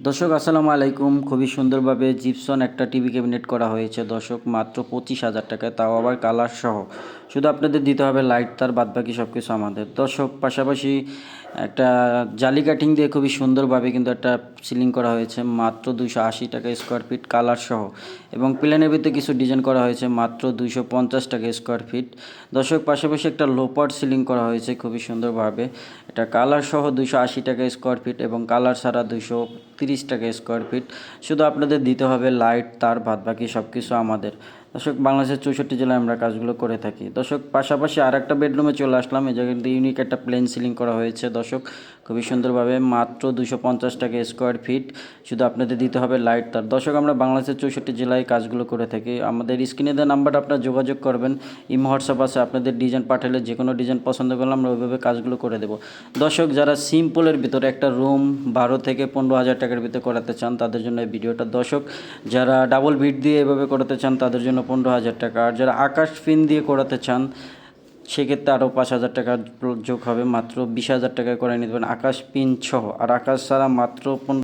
দর্শক, আসসালামু আলাইকুম। খুবই সুন্দরভাবে জিপসন একটা টিভি ক্যাবিনেট করা হয়েছে। দর্শক, মাত্র পঁচিশ হাজার টাকায়, তাও আবার কালার সহ। শুধু আপনাদের দিতে হবে লাইট তার বাদ বাকি সব কিছু আমাদের। দর্শক, পাশাপাশি একটা জালি কাটিং দিয়ে খুবই সুন্দরভাবে কিন্তু একটা সিলিং করা হয়েছে। মাত্র দুশো আশি টাকা স্কোয়ার ফিট কালার সহ। এবং প্লেনের ভিতরে কিছু ডিজাইন করা হয়েছে। মাত্র দুশো পঞ্চাশ টাকা স্কোয়ার ফিট দর্শক, পাশাপাশি একটা লোপার সিলিং করা হয়েছে খুবই সুন্দরভাবে। এটা কালার সহ দুইশো আশি টাকা স্কোয়ার ফিট এবং কালার ছাড়া দুইশো তিরিশ টাকা স্কোয়ার ফিট শুধু আপনাদের দিতে হবে লাইট তার বাদ বাকি সব কিছু আমাদের। দর্শক, বাংলাদেশের চৌষট্টি জেলায় আমরা কাজগুলো করে থাকি। দর্শক, পাশাপাশি আর একটা বেডরুমে চলে আসলাম। এই জায়গায় ইউনিক একটা প্লেন সিলিং করা হয়েছে। দর্শক, খুবই সুন্দরভাবে মাত্র দুশো পঞ্চাশ টাকা স্কোয়ার ফিট শুধু আপনাদের দিতে হবে লাইট তার। দর্শক, আমরা বাংলাদেশের চৌষট্টি জেলায় কাজগুলো করে থাকি। আমাদের স্ক্রিনে দেওয়া নাম্বারটা আপনারা যোগাযোগ করবেন। ইম, হোয়াটসঅ্যাপ আছে। আপনাদের ডিজাইন পাঠালে যে কোনো ডিজাইন পছন্দ করলে আমরা ওইভাবে কাজগুলো করে দেবো। দর্শক, যারা সিম্পলের ভিতরে একটা রুম বারো থেকে পনেরো হাজার টাকার ভিতরে করাতে চান, তাদের জন্য এই ভিডিওটা দর্শক, যারা ডাবল ভিট দিয়ে এভাবে করাতে চান, তাদের জন্য পনেরো হাজার টাকা। আর যারা আকাশ ফিন দিয়ে করাতে চান, সেক্ষেত্রে আরও পাঁচ হাজার টাকা যোগ হবে, মাত্র বিশ হাজার টাকায় করে নিতে পারেন আকাশ পিন সহ। আর আকাশ ছাড়া মাত্র পনেরো